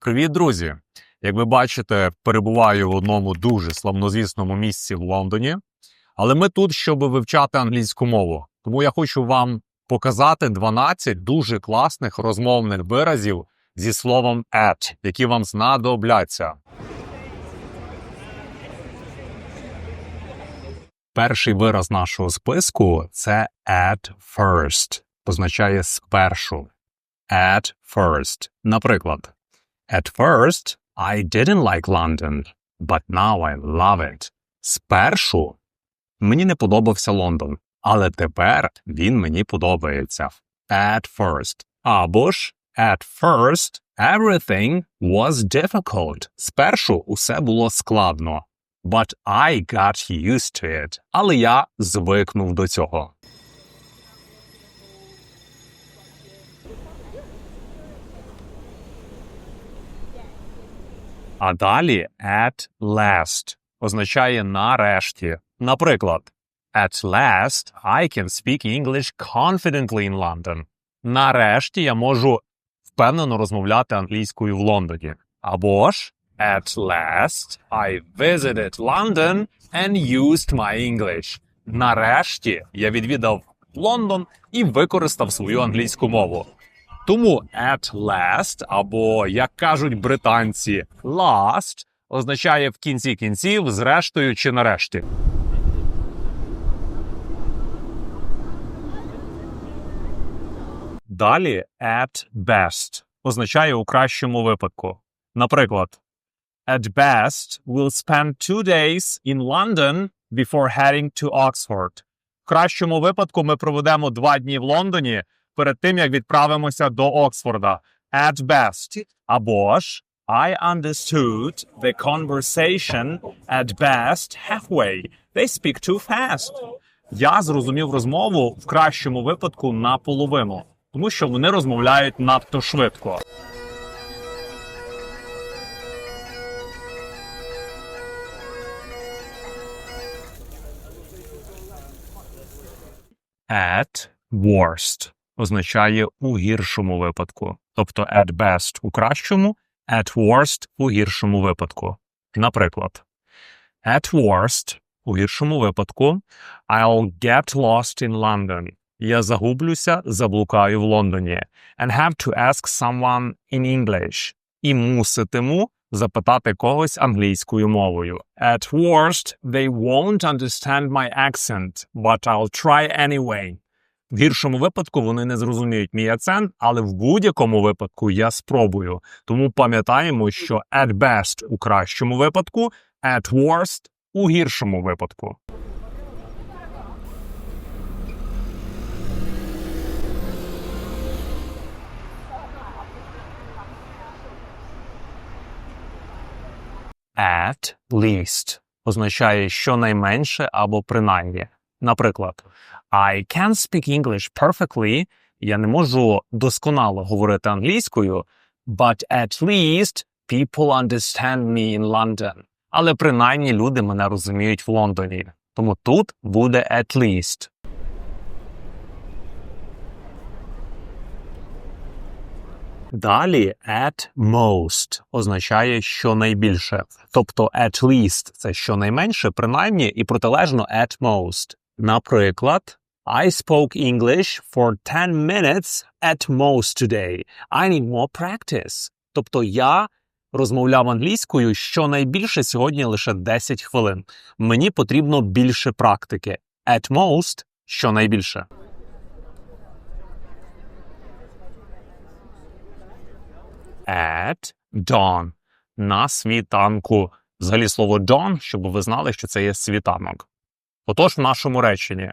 Привіт, друзі! Як ви бачите, перебуваю в одному дуже славнозвісному місці в Лондоні, але ми тут, щоб вивчати англійську мову. Тому я хочу вам показати 12 дуже класних розмовних виразів зі словом at, які вам знадобляться. Перший вираз нашого списку це at first, означає спершу. At first. Наприклад, At first, I didn't like London, but now I love it. Спершу мені не подобався Лондон, але тепер він мені подобається. At first. Або ж At first, everything was difficult. Спершу усе було складно. But I got used to it. Але я звикнув до цього. А далі at last означає нарешті. Наприклад, At last I can speak English confidently in London. Нарешті я можу впевнено розмовляти англійською в Лондоні. Або ж At last I visited London and used my English. Нарешті я відвідав Лондон і використав свою англійську мову. Тому at last, або, як кажуть британці, last означає в кінці кінців, зрештою чи нарешті. Далі at best означає у кращому випадку. Наприклад, at best we'll spend two days in London before heading to Oxford. В кращому випадку ми проведемо два дні в Лондоні перед тим, як відправимося до Оксфорда. At best. Або ж I understood the conversation at best halfway. They speak too fast. Я зрозумів розмову в кращому випадку наполовину, тому що вони розмовляють надто швидко. At worst означає у гіршому випадку. Тобто at best у кращому, at worst у гіршому випадку. Наприклад, at worst у гіршому випадку I'll get lost in London. Я загублюся, заблукаю в Лондоні. And have to ask someone in English. І муситиму запитати когось англійською мовою. At worst, they won't understand my accent, but I'll try anyway. В гіршому випадку вони не зрозуміють мій акцент, але в будь-якому випадку я спробую. Тому пам'ятаємо, що at best у кращому випадку, at worst у гіршому випадку. At least означає щонайменше або принаймні. Наприклад, I can speak English perfectly. Я не можу досконало говорити англійською, but at least people understand me in London. Але принаймні люди мене розуміють в Лондоні. Тому тут буде at least. Далі at most означає щонайбільше. Тобто at least це щонайменше, принаймні, і протилежно at most. Наприклад, I spoke English for 10 minutes at most today. I need more practice. Тобто я розмовляв англійською щонайбільше сьогодні лише 10 хвилин. Мені потрібно більше практики. At most – щонайбільше. At dawn – на світанку. Взагалі слово dawn, щоб ви знали, що це є світанок. Отож, в нашому реченні.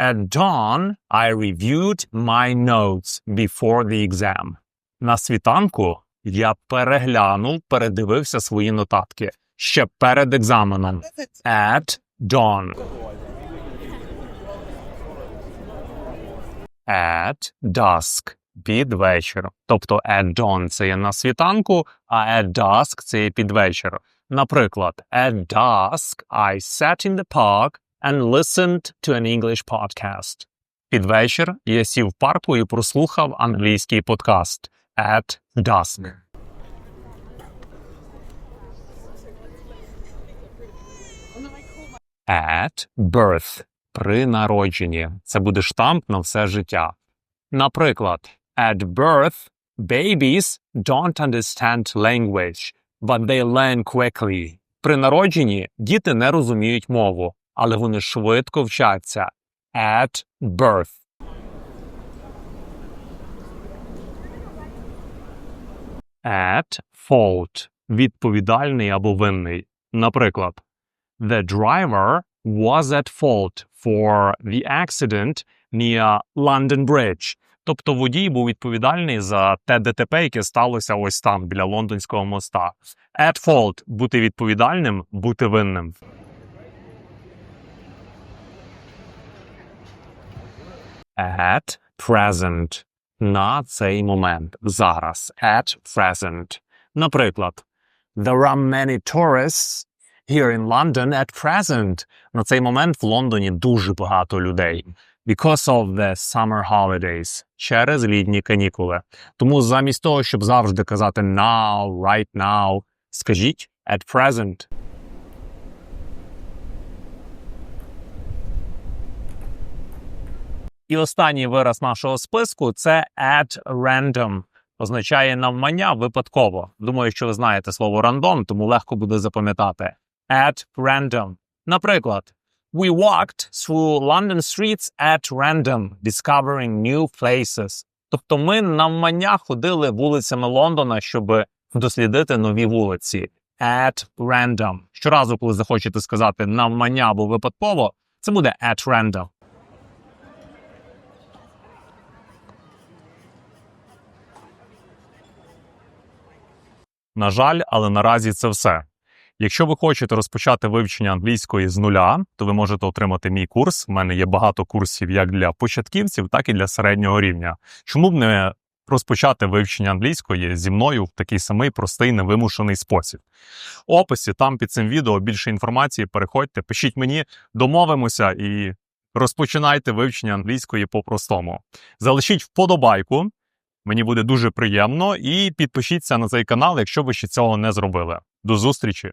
At dawn, I reviewed my notes before the exam. На світанку я переглянув, передивився свої нотатки ще перед екзаменом. At dawn. At dusk. Під вечір. Тобто at dawn – це є на світанку, а at dusk – це є під вечір. Наприклад, at dusk I sat in the park and listened to an English podcast. Під вечір я сів в парку і прослухав англійський подкаст At Dusk. At birth при народженні. Це буде штамп на все життя. Наприклад, at birth babies don't understand language, but they learn quickly. При народженні діти не розуміють мову, але вони швидко вчаться. At birth. At fault. Відповідальний або винний. Наприклад, The driver was at fault for the accident near London Bridge. Тобто водій був відповідальний за те ДТП, яке сталося ось там, біля лондонського моста. At fault – бути відповідальним, бути винним. At present – на цей момент, зараз. At present. Наприклад, There are many tourists here in London at present. На цей момент в Лондоні дуже багато людей. Because of the summer holidays. Через літні канікули. Тому замість того, щоб завжди казати now, right now, скажіть at present. І останній вираз нашого списку це at random. Означає навмання випадково. Думаю, що ви знаєте слово рандом, тому легко буде запам'ятати. At random. Наприклад, We walked through London streets at random, discovering new places. Тобто ми навмання ходили вулицями Лондона, щоб дослідити нові вулиці. At random. Щоразу, коли захочете сказати навмання або випадково, це буде at random. На жаль, але наразі це все. Якщо ви хочете розпочати вивчення англійської з нуля, то ви можете отримати мій курс. У мене є багато курсів як для початківців, так і для середнього рівня. Чому б не розпочати вивчення англійської зі мною в такий самий простий невимушений спосіб? В описі там під цим відео більше інформації. Переходьте, пишіть мені, домовимося і розпочинайте вивчення англійської по-простому. Залишіть вподобайку. Мені буде дуже приємно і підпишіться на цей канал, якщо ви ще цього не зробили. До зустрічі!